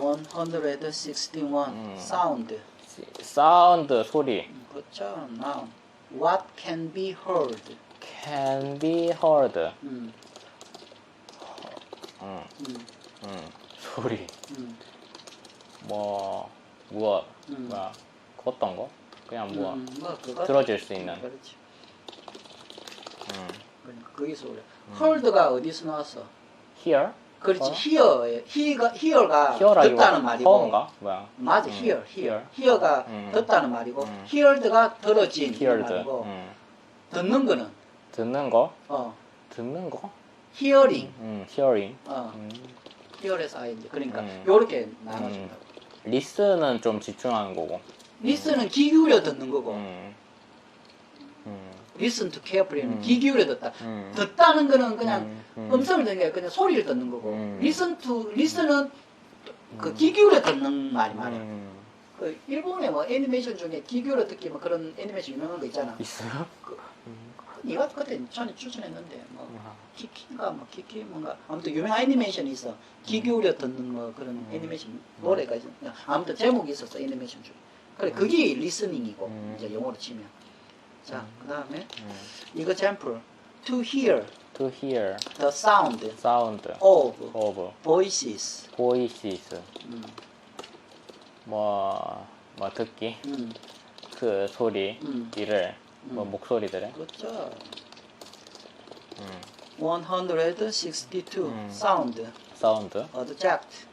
161 음. sound 사운드 소리 그렇죠 now what can be heard can be heard. 음, 음, 음, 음. 소리. 음, 뭐 무엇 음. 뭐야 어떤 거? 그냥 뭐 음, 뭐 그거 들어줄 수 있는. 그렇지 음. 그러니까 그게 소리 heard가 어디서 나왔어 hear? 그렇지 어? hear가 hear가 hear라기보다 듣다는 말이고 허인가? 뭐야? 맞아 음, hear. hear가 음. 듣다는 말이고 음. heared가 들어진 heard. 말이고 음. 듣는 거는 듣는 거? 어 듣는 거? hearing 음, hearing. 어 음. hear에서 ing 그러니까 음. 요렇게 나눠준다 고 리스는 좀 집중하는 거고. 리스는 귀 기울여 듣는 거고 음. 음. Listen to carefully는 음. 귀 기울여 듣다 음. 듣다는 거는 그냥 음, 음. 음성을 듣는 게 아니라 그냥 소리를 듣는 거고 음. listen to listen은 그 귀 기울여 듣는 말이 말이야 음. 그 일본의 뭐 애니메이션 중에 귀 기울여 듣기 뭐 그런 애니메이션 유명한 거 있잖아 있어요? 네가 그때 전에 추천했는데 뭐 음. 키키인가 뭐 키키 뭔가 아무튼 유명한 애니메이션이 있어 귀 기울여 듣는 뭐 그런 음. 애니메이션 노래가 있어 아무튼 제목이 있었어 애니메이션 중에 그래 그게 리스닝이고 음. 이제 영어로 치면 자 그 다음에 음. 이거 샘플 to hear To hear the sound sound of of voices voices. 음, 뭐, 뭐 듣기 음, 그 소리 음. 이를 뭐 음. 목소리들을 그렇죠 음. 162 음. sound 사운드 object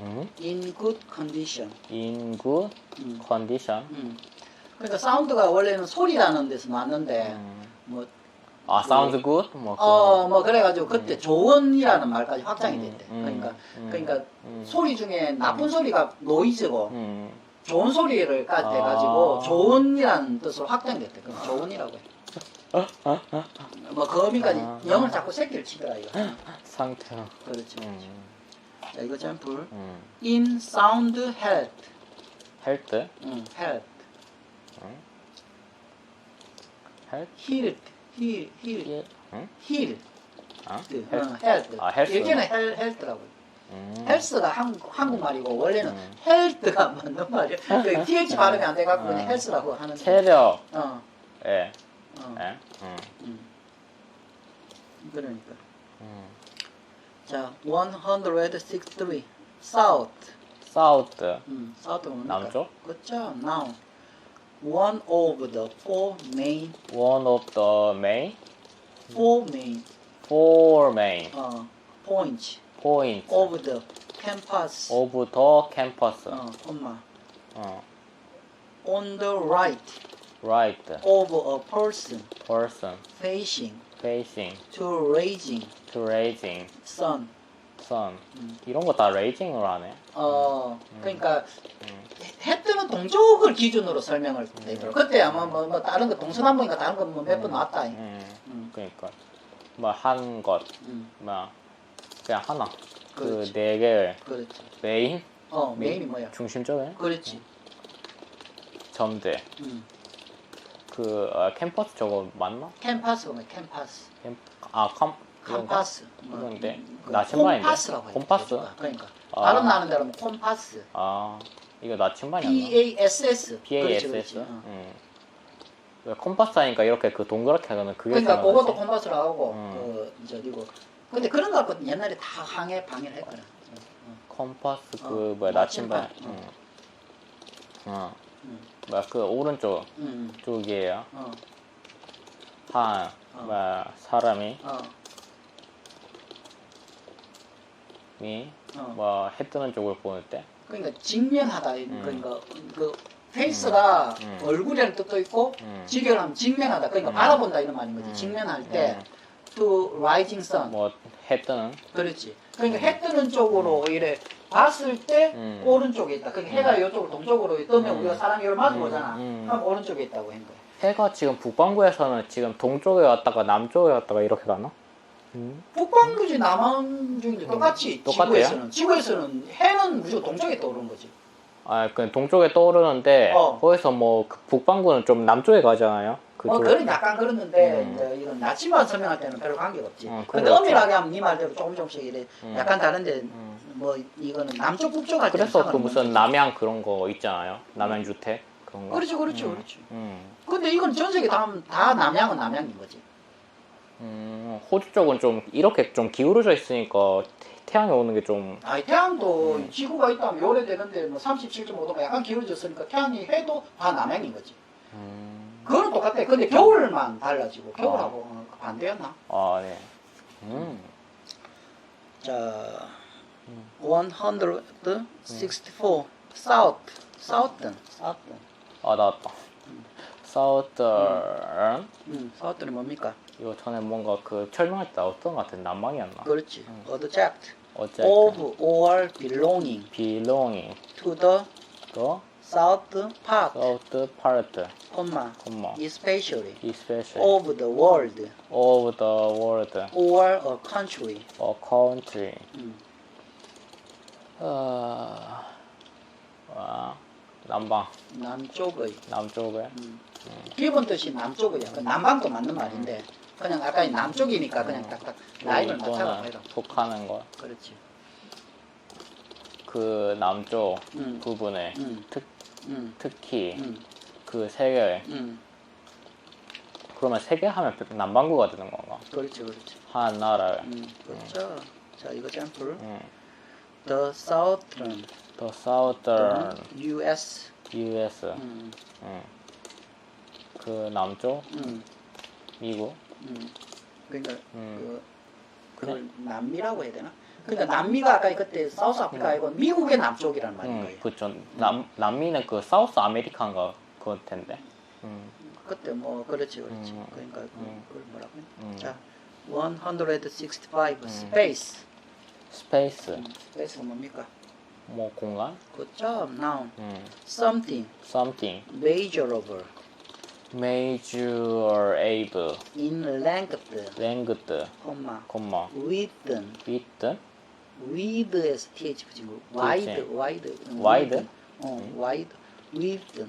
음. in good condition in good 음. condition 음. 그러니까 사운드가 원래는 소리라는 데서 나왔는데 음. 뭐아 sounds good 뭐 어, 뭐 그래가지고 그때 좋은이라는 말까지 확장이 음, 됐대. 음, 그러니까 음, 그러니까 음. 소리 중에 나쁜 소리가 노이즈고 음. 좋은 소리를 까지 아. 해가지고 좋은이라는 뜻으로 확장됐대. 그럼 좋은이라고 해. 뭐그 의미까지 아. 영을 자꾸 새끼를 치더라 이거. 상태 그렇지. 음. 자 이거 샘플. 음. In sound health. 헬트 음, health. 헬트 heal. heal. heal. 힐 응? heal. 아? 그, 헬트 어, health. 아, health. 여기는 헬, health라고. 음. 헬스가 한국, 한국말이고 원래는 음. 헬스가 맞는 말이야. 그 TH 발음이 안 돼갖고 그냥 음. 헬스라고 하는. 체력 어, 에 어, 에? 음. 음. 그러니까. 음. 자, 163. South. 사우트 음, South가 뭡니까? 남쪽 그렇죠. Now. one of the four main. One of the main? Four main. Four main. Uh, points. Point of the campus. Of the campus. Uh, comma. Uh. on the right. Right. Of a person. Person. Facing. Facing. To raising. To raising. Sun. 음. 이런 거 다 레이징으로 하네 어, 그러니까 음. 해 뜨는 동쪽을 기준으로 설명을 되더라고. 그때 아마 뭐, 뭐 다른 거 동서남북인가 다른 거 뭐 몇 번 나왔다. 음. 음. 그러니까 뭐 한 것, 음, 뭐 그냥 하나 그. 네 개를 그렇지. 메인 어, 메인이 뭐야? 중심적인 그렇지. 음. 그 어, 캠퍼스 저거 맞나? 캠파스가 뭐야? 캠파스. 캠, 아 컴? 컴파스. 뭐, 이건데? 음, 그 나침반인데? 콤파스라고 해. 콤파스? 그러니까 아. 발음 나는 대로 뭐 콤파스. 아 이거 나침반이었나? P A S S. PASS? 음. 왜 컴파스 하니까 이렇게 그 동그랗게 하는 그게 그러니까 생각나지? 그것도 콤파스라고 하고 음. 그 저기고. 근데 그런 거 갖고 옛날에 다 항해 방해를 했거든. 어, 컴파스 어, 그 뭐야 나침반 나침반. 응. 어. 음. 뭐야 그 오른쪽 음, 쪽이에요 어, 한 어. 뭐야 사람이 어, 미 어. 뭐 해 뜨는 쪽을 보는 때 그러니까 직면하다. 음. 그러니까 그 페이스가 음. 얼굴이라는 뜻도 있고 음. 직결하면 직면하다. 그러니까 음. 바라본다 이런 말인 거지. 음. 직면할 때 음. to rising sun. 뭐해 뜨는 그렇지. 그러니까 해 뜨는 쪽으로 이래 봤을 때 음. 오른쪽에 있다. 그러니까 해가 이쪽으로 동쪽으로 뜨면 음. 우리가 사람이 이걸 마주 음. 보잖아. 음. 그럼 오른쪽에 있다고 한 거야. 해가 지금 북반구에서는 지금 동쪽에 왔다가 남쪽에 왔다가 이렇게 가나? 음. 북방구지 남한중인데 똑같이 똑같아요? 지구에서는 지구에서는 해는 무조건 동쪽에 떠오르는 거지. 아, 그 동쪽에 떠오르는데 어. 거기서 뭐 그 북반구는 좀 남쪽에 가잖아요. 뭐 그쪽. 그런 약간 그러는데 음. 이제 이런 나침반 설명할 때는 별로 관계가 없지. 어, 근데 그건 엄밀하게 하면 네 말대로 조금 조금씩 이래 음. 약간 다른데 음. 뭐 이거는 남쪽 북쪽 할때 그래서 그 무슨 남양 그런 거 있잖아요. 남양 주택 그런 거. 그렇죠 그렇죠 음. 그렇죠. 음. 근데 이건 전 세계 다, 다 남양은 남양인 거지. 음, 호주 쪽은 좀 이렇게 좀 기울어져 있으니까 태- 태양이 오는 게 좀 아니 태양도 음. 지구가 있다면 요래 되는데 뭐 37.5도가 약간 기울어졌으니까 태양이 해도 다 남양인 거지. 음. 그거는 똑같아. 근데 겨울만 달라지고 겨울하고 어, 반대였나? 아, 네. 음. 자, 음. 164 South, Southern, Southern. 아, 나왔다. 사우더른 음, Southern이 뭡니까? 이거 전에 뭔가 그 설명할 때 어떤 것 같은 남방이었나? 그렇지. 음. Object 어째 of or belonging belonging to the to south part, south part, comma, comma, especially especially of the world of the world, or a country. a country. 음. 어, 아, 남방, 남쪽의 남쪽에. 음. 기본 뜻이 남쪽이야. 그 남방도 맞는 말인데 그냥 아까 이 남쪽이니까 그냥 딱딱 라인을 맞춰가 이거는 봐요. 속하는 거. 그렇지. 그 남쪽 음. 부분에 음. 특, 음. 특히 음. 그 세계 음. 그러면 세계 하면 남반구가 되는 건가? 그렇지, 그렇지. 한 나라에. 음. 그렇죠. 자, 이거 샘플. 음. The Southern The southern U.S. U.S. 그 남쪽 음. 미국. 음. 그러니까 음. 그 그걸 남미라고 해야 되나? 그러니까 남미가 아까 그때 사우스 아프리카 아니고 미국의 남쪽이란 말인 음, 거예요. 그쵸. 남 남미는 그 사우스 아메리카인가 그거 텐데. 음. 그때 뭐 그렇지, 그렇지. 음. 그러니까 그- 음. 그걸 뭐라고 해? 음. 자, 165 space. 스페이스. 음, space가 뭡니까? 뭐 공간? Good job. Noun. 음. Something something measurable measurable in length, length, comma, comma width, width, width에서 th 거. wide, wide, wide? 어, wide, width,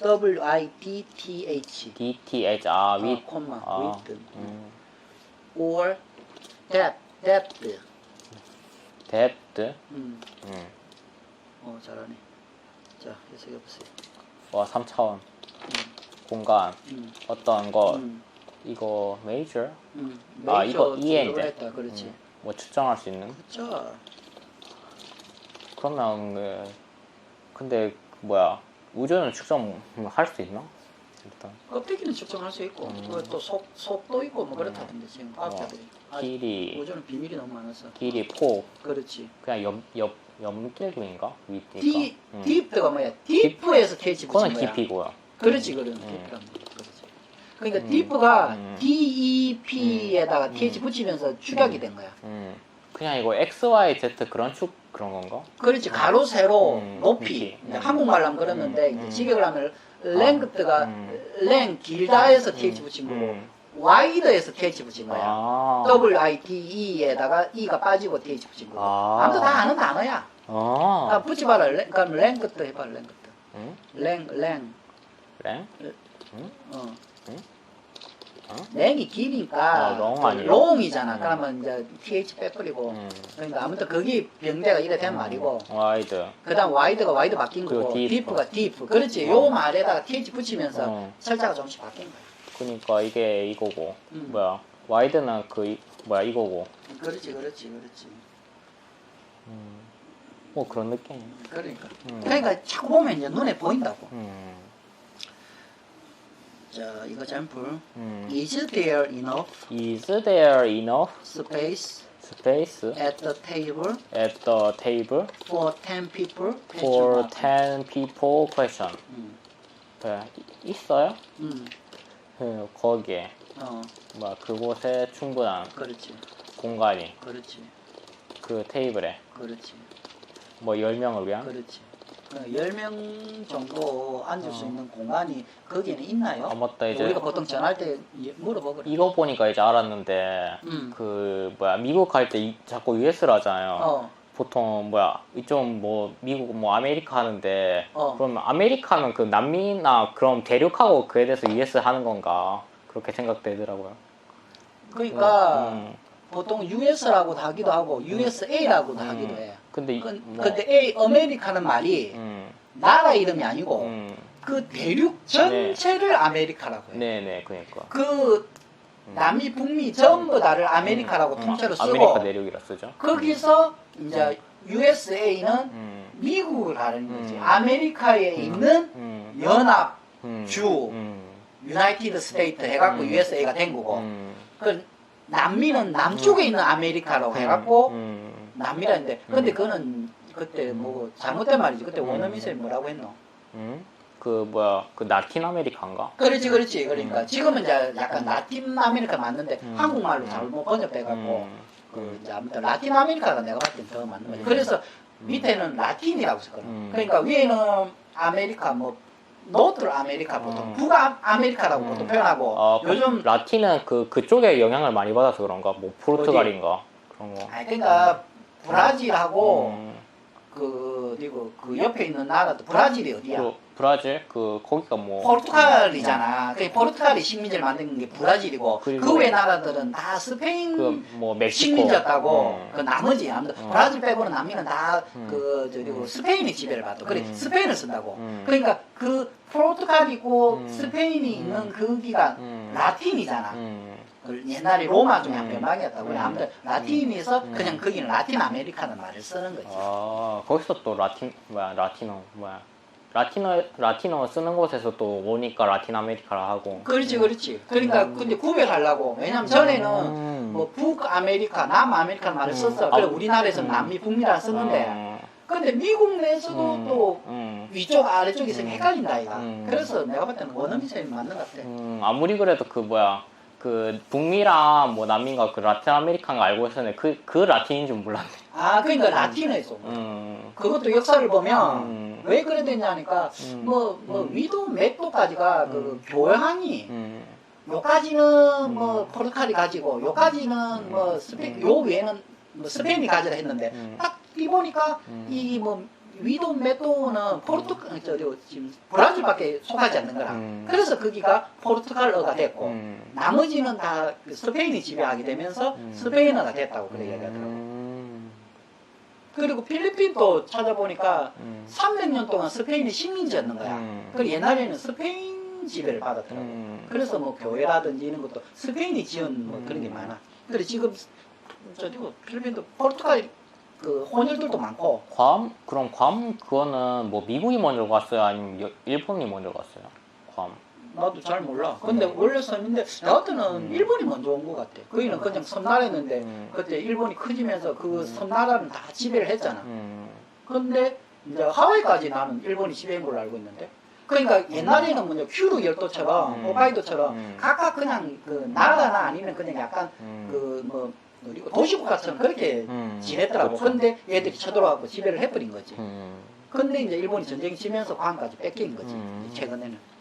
w i d t h, dth 아 어, width. comma, 아, width, 음. or depth, depth. depth. 음, 음. 어 잘하네. 자, 해석해 보세요. 와 3차원. 공간 음, 어떤 거 음, 이거 measure 음. 아, 이거 메이저 이해 이제. 있다, 그렇지. 음, 뭐 측정할 수 있는 자, 그러면 그 근데 뭐야 우주는 측정할 수 있나 일단 껍데기는 측정할 수 있고, 음. 그또 속, 속도 있고 뭐 그렇다던데 지금 어, 과학자들이. 아직 길이 우주는 비밀이 너무 많아서. 길이 폭 그렇지. 그냥 옆옆 염길구인가 위니까 디, 음. 딥드가 뭐야? 딥에서 캐치 붙인 그거는 거야. 깊이고요 그렇지, 그런 음. 그렇지. 그러니까 음. 딥가 음. DEP에다가 음. TH 붙이면서 축약이 된 거야. 음 그냥 이거 x y z 그런 축 그런 건가 그렇지 가로 세로 음, 높이 음. 한국말로 하면 그러는데 음, 음. 직역을 하면 랭크트가 음. 랭 길다에서 TH 붙인 거고 음. 와이드에서 TH 붙인 거야. 아 W I D E에다가 E가 빠지고 TH 붙인 거고. 아. 아무도 다 아는 단어야. 아, 아 붙여봐라. 랭, 그럼 랭크트 해봐 랭크트. 응? 랭 랭. 랭? 어. 응? 어? 랭이 길이니까 아, 롱 아니에요? 롱이잖아. 음. 그러면 이제 TH 빼버리고. 음. 그러니까 아무튼 거기 병대가 이래 된 말이고. 와이드 그다음 와이드가 와이드 바뀐 거고 딥. 딥가 딥. 그렇지. 어. 요 말에다가 TH 붙이면서 어. 철자가 조금씩 바뀐 거야. 그니까 이게 이거고 음. 뭐야 와이드는 그 이- 뭐야 이거고 그렇지, 그렇지, 그렇지. 뭐 그런 느낌 그러니까. 음. 그러니까 자꾸 보면 이제 눈에 보인다고. 음. 자, 이거 샘플. 음. Is there enough Is there enough space space at the table at the table for 10 people? for Question mark. 10 people question 음, 네, 있어요? 음, 그 거기에 어, 뭐야 그곳에 충분한 그렇지, 공간이 그렇지, 그 테이블에 그렇지, 뭐 10명을 위한 그렇지. 10명 정도 앉을 수 어. 있는 공간이 거기에는 있나요? 아 맞다 이제 우리가 보통 전화할 때 예, 물어보거든. 이거 보니까 이제 알았는데 음. 그 뭐야 미국 갈 때 자꾸 US를 하잖아요. 어, 보통 뭐야 이쪽 뭐 미국 뭐 아메리카 하는데 어. 그럼 아메리카는 그 남미나 그럼 대륙하고 그에 대해서 US 하는 건가 그렇게 생각되더라고요. 그러니까 음, 보통 US라고도 하기도 하고 USA라고도 음. 하기도 해. 근데 이- 그, 뭐, 근데 A 아메리카는 말이 음, 나라 이름이 아니고 음, 그 대륙 전체를 아메리카라고 해요. 네네 그러니까. 그 음. 남미 북미 전부 다를 아메리카라고 음, 통째로 쓰고 아메리카 내륙이라 쓰죠. 거기서 이제 USA는 음, 미국을 가는 거지. 음. 아메리카에 음. 있는 음, 연합 음, 주, 음, 유나이티드 스테이트 해갖고 음. USA가 된 거고. 음, 그 남미는 남쪽에 있는 아메리카라고 해갖고 음, 남미라는데 근데 음. 그거는 그때 뭐 잘못된 말이지 그때 음. 원어민들이 뭐라고 했노? 음, 그 뭐야 그 라틴 아메리카인가? 그렇지 그렇지 그러니까 음. 지금은 이제 약간 라틴 아메리카 맞는데 음. 한국말로 음. 잘못 번역돼갖고 음, 그 이제 아무튼 라틴 아메리카가 내가 봤을 땐더 맞는 거지 음. 그래서 밑에는 라틴이라고 썼거든 음. 그러니까 위에는 아메리카 뭐 노트 아메리카 보통 음. 북아메리카라고 보통 음. 표현하고 아, 그 요즘 라틴은 그 그쪽에 영향을 많이 받아서 그런가? 뭐 포르투갈인가 그런 거. 아니 그러니까 브라질하고 음, 그 그리고 그 옆에 있는 나라도 브라질이 어디야? 그 브라질 그 거기가 뭐 포르투갈이잖아. 그 포르투갈이 식민지를 만든 게 브라질이고 그 외 나라들은 다 스페인 그 뭐 멕시코 식민지였다고. 음. 그 나머지 아무튼 음. 브라질 빼고는 남미는 다 음. 그 음. 스페인이 지배를 받고 그래 음. 스페인을 쓴다고. 음. 그러니까 그 포르투갈이고 음. 스페인이 음. 있는 거기가 음. 라틴이잖아. 음. 그 옛날에 로마 중에 한 음. 변방이었다고. 음. 아무튼 라틴에서 음. 그냥 거기는 라틴 아메리카는 말을 쓰는 거지. 아 거기서 또 라틴 뭐야 라틴어 뭐야 라틴어 라틴어 쓰는 곳에서 또 오니까 라틴 아메리카라 하고. 그렇지 그렇지. 그러니까 음. 근데 구별하려고. 왜냐면 전에는 음. 뭐 북아메리카, 남아메리카 말을 음. 썼어. 아, 그래 우리나라에서는 음. 남미, 북미라 쓰는데. 어, 근데 미국 내에서도 음. 또 음. 위쪽 아래쪽이 있으면 음. 헷갈린다 이가. 음. 그래서 내가 봤을 때는 원어민 쌤이 맞는 것 같아. 음, 아무리 그래도 그 뭐야 그 북미랑 뭐 남미가 그 라틴 아메리카인 거 알고 있었는데 그 그 라틴인 줄 몰랐네. 아 그러니까 라틴어에서. 음. 그것도 역사를 보면 음. 왜 그래 됐냐니까 음. 뭐, 뭐 음. 위도 맥도까지가 그 음. 교황이 음. 요까지는 뭐 음. 포르투갈이 가지고 요까지는 뭐 스페인 요 외에는 뭐 스페인이 가지라 했는데 음. 딱이 보니까 음. 이뭐 위도 메토는 포르투갈 저 저, 지금 브라질밖에 속하지 않는 거라. 음. 그래서 거기가 포르투갈어가 됐고 음. 나머지는 다그 스페인이 지배하게 되면서 음. 스페인어가 됐다고 그래 얘기하더라고. 음. 그리고 필리핀도 찾아보니까 음. 300년 동안 스페인이 식민지였는 거야. 음. 그 옛날에는 스페인 지배를 받았더라고. 음. 그래서 뭐 교회라든지 이런 것도 스페인이 지은 뭐 그런 게 음. 많아. 근데 지금 저기고 필리핀도 포르투갈 그 혼혈들도 많고 괌 그럼 괌 그거는 뭐 미국이 먼저 갔어요 아니면 여- 일본이 먼저 갔어요? 괌. 나도 잘 몰라. 근데 원래 섬인데 나 같은는 음. 일본이 먼저 온 것 같아. 거기는 그냥 섬나라였는데 음. 그때 일본이 커지면서 그 음. 섬나라는 다 지배를 했잖아. 음. 근데 이제 하와이까지 나는 일본이 지배인 걸로 알고 있는데. 그러니까 옛날에는 뭐냐 큐르 열도처럼 음. 홋카이도처럼 음. 각각 그냥 그 나라나 아니면 그냥 약간 음. 그 뭐 도시국가처럼 그렇게 음. 지냈더라고. 그렇죠. 근데 얘들이 쳐들어와고 지배를 해버린 거지. 음. 근데 이제 일본이 전쟁이 치면서 광까지 뺏긴 거지. 음. 최근에는.